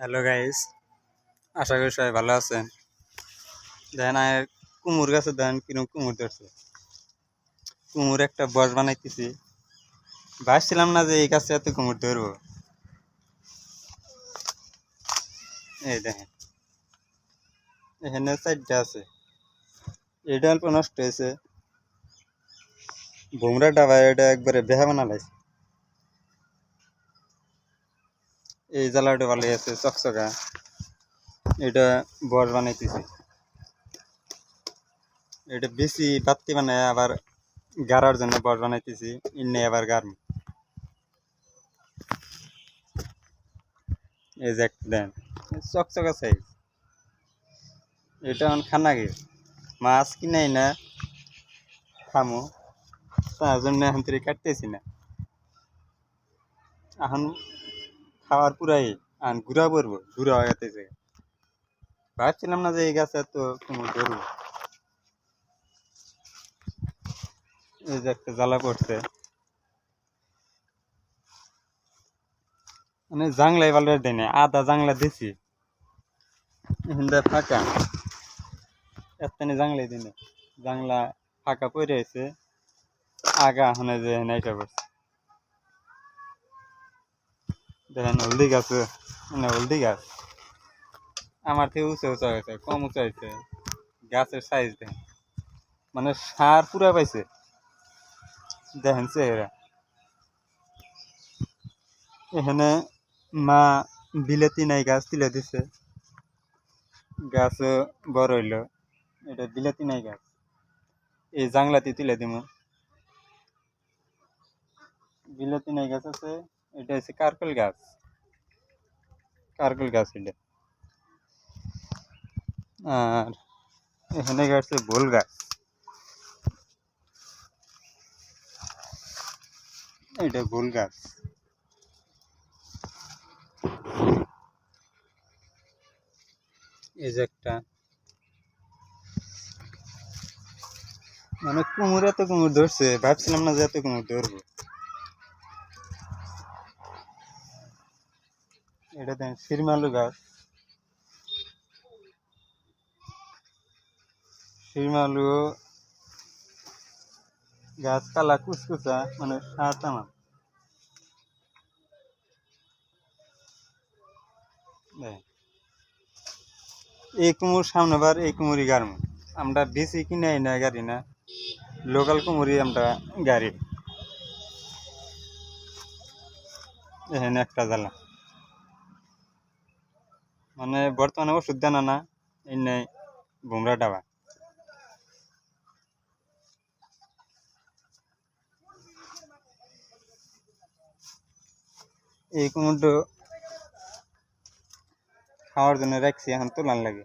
Hello guys আশা করি সবাই ভালো আছেন। দেখেন কুমুর গাছে দেখেন কীরকম কুমুর ধরছে। কুমুর একটা বস বানাইতেছি। ভাবছিলাম না যে এই গাছে এত কুমুর ধরবো। এই দেখেন, এখানে চারটা আছে। এটা অল্প নষ্ট হয়েছে। ভোমরা ডাবা এটা একবারে বেহা বানালাইছে এই জ্বালাটা ভালো আছে, চকচকা। এটা বর বানাইতেছি। এটা বেশি বাত্তি বানায় আবার গাড়ার জন্য বর বানাইতেছি ইন্নে আবার গারম এই যে দেন, চকচকা সাইজ এটা এখন খানা গে মাছ কিনাই না, খামো। তার জন্য এখন থেকে কাটতেছি না। এখন খাওয়ার পুরাই আন ঘুরা পড়ব, ঘুরা গেছে। ভাবছিলাম না যে এই গাছে এত কুমড় ধরবো। এই যে একটা জ্বালা পড়ছে। মানে জাংলাই ভালো দেয় না আদা জাংলা দিছি। ফাঁকা। এতখানি জাংলাই দিনে জাংলা ফাঁকা পড়ে আছে। আগা হনে যে নাইটা পড়ছে। দেখেন হলদি গাছ মানে হলদি গাছ। আমার থেকে উঁচু উঁচা হয়েছে, কম উঁচা হয়েছে। গাছের সাইজ দেখেন। মানে সার পুরা পাইছে। দেখেন চেহারা। এখানে মা বিলেতি নাই গাছ তুলে দিছে। গাছ বড় হইল। এটা বিলেতি নাই গাছ। এই জাংলাতে তুলে দিব বিলেতি নাই গাছ আছে। এটা হচ্ছে কারকল গাছ কারকল গাছ এটা আর এখানে গাছে ভোল গাছ এটা ভোল গাছ এই যে একটা মানে কুমুর এত কুমুর ধরছে ভাবছিলাম না যে এত কুমুর ধরবো এটা দেন শিরমালু গাছ। শিরমালু গাছ কালা কুচকুচা মানে সাত এই কুমুর সামনে বার এই কুমুরি গাড়মু আমরা বেশি কিনে না গাড়ি না, লোকাল কুমুরি আমরা গাড়ি। এখানে একটা জ্বালা। মানে বর্তমানে ওষুধ দেনা না এনে ভুমরা ডাবা। এই কুমড়ো খাওয়ার জন্য রাখছি, এখন তোলার লাগে।